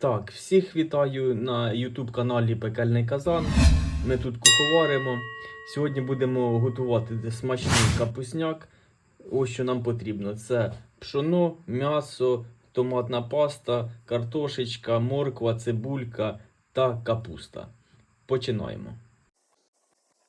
Так, всіх вітаю на YouTube каналі Пекельний Казан. Ми тут куховаримо. Сьогодні будемо готувати смачний капусняк. Ось що нам потрібно: це пшоно, м'ясо, томатна паста, картошечка, морква, цибулька та капуста. Починаємо.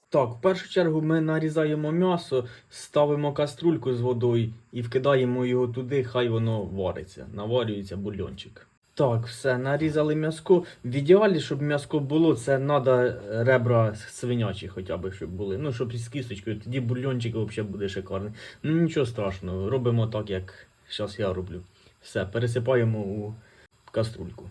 Так, в першу чергу ми нарізаємо м'ясо, ставимо каструльку з водою і вкидаємо його туди, хай воно вариться, наварюється бульончик. Так, все, нарізали м'яско. В ідеалі, щоб м'яско було, це треба ребра свинячі хоча б, щоб були. Ну, щоб із кісточкою, тоді бульончик взагалі буде шикарний. Ну нічого страшного, робимо так, як зараз я роблю. Все, пересипаємо у каструльку.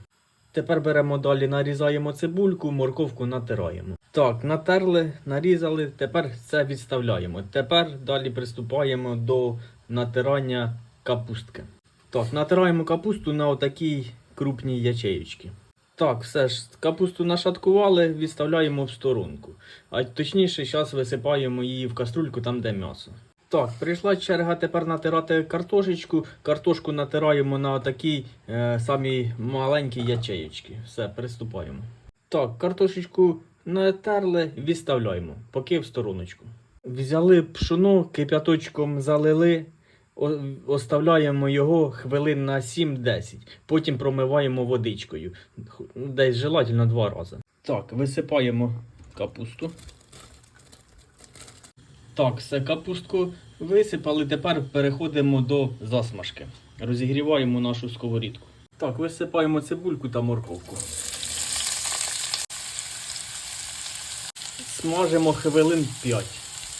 Тепер беремо далі, нарізаємо цибульку, морковку натираємо. Так, натерли, нарізали, тепер це відставляємо. Тепер далі приступаємо до натирання капустки. Так, натираємо капусту на отакій крупній ячеючки. Так, все ж, капусту нашаткували, відставляємо в сторонку. А точніше, зараз висипаємо її в каструльку там, де м'ясо. Так, прийшла черга тепер натирати картошечку. Картошку натираємо на такій е, самій маленькій ячеєчки. Все, приступаємо. Так, картошечку натерли, відставляємо, поки в стороночку. Взяли пшоно, кип'яточком залили, оставляємо його хвилин на 7-10. Потім промиваємо водичкою. Десь желательно два рази. Так, висипаємо капусту. Так, все, капустку висипали. Тепер переходимо до засмажки. Розігріваємо нашу сковорідку. Так, висипаємо цибульку та морковку. Смажимо хвилин 5.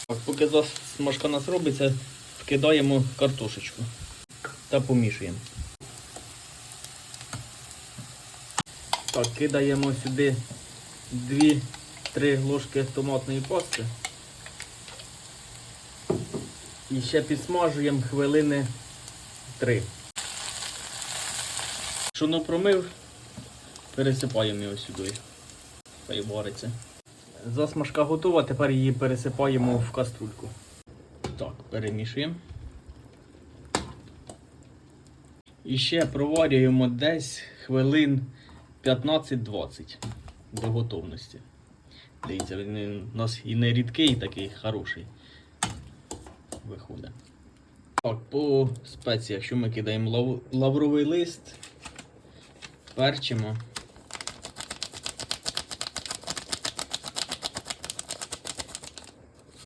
Так, поки засмажка нас робиться, вкидаємо картошечку та помішуємо. Так, кидаємо сюди 2-3 ложки томатної пасти. І ще підсмажуємо хвилини 3. Шуно промив, пересипаємо його сюди. Хай вариться. Засмажка готова, тепер її пересипаємо в каструльку. Так, перемішуємо. І ще проварюємо десь хвилин 15-20 до готовності. Дивіться, він у нас і не рідкий, і такий хороший виходить. Так, по спеціях, що ми кидаємо лав... лавровий лист, перчимо.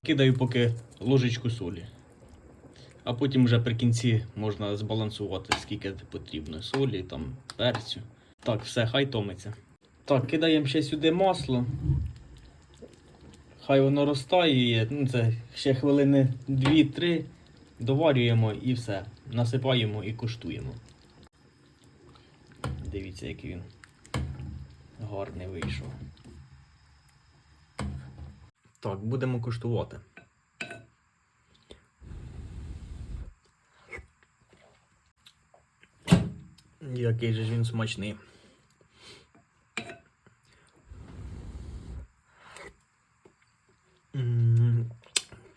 Кидаю поки ложечку солі. А потім вже при кінці можна збалансувати, скільки потрібно солі, там, перцю. Так, все, хай томиться. Так, кидаємо ще сюди масло. Хай воно розтає, ну це ще хвилини 2-3 доварюємо і все. Насипаємо і куштуємо. Дивіться, який він гарний вийшов. Так, будемо куштувати. Який же ж він смачний.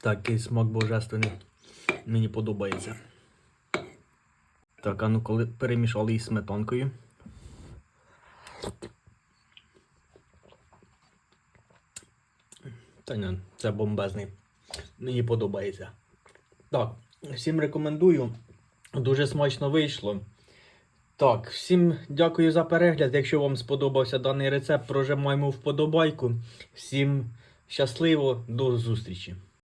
Такий смак божественний. Мені подобається. Так, а ну коли перемішали із сметанкою. Та ні, це бомбезний. Мені подобається. Так, всім рекомендую. Дуже смачно вийшло. Так, всім дякую за перегляд. Якщо вам сподобався даний рецепт, прожимаємо вподобайку. Всім щасливо, до зустрічі!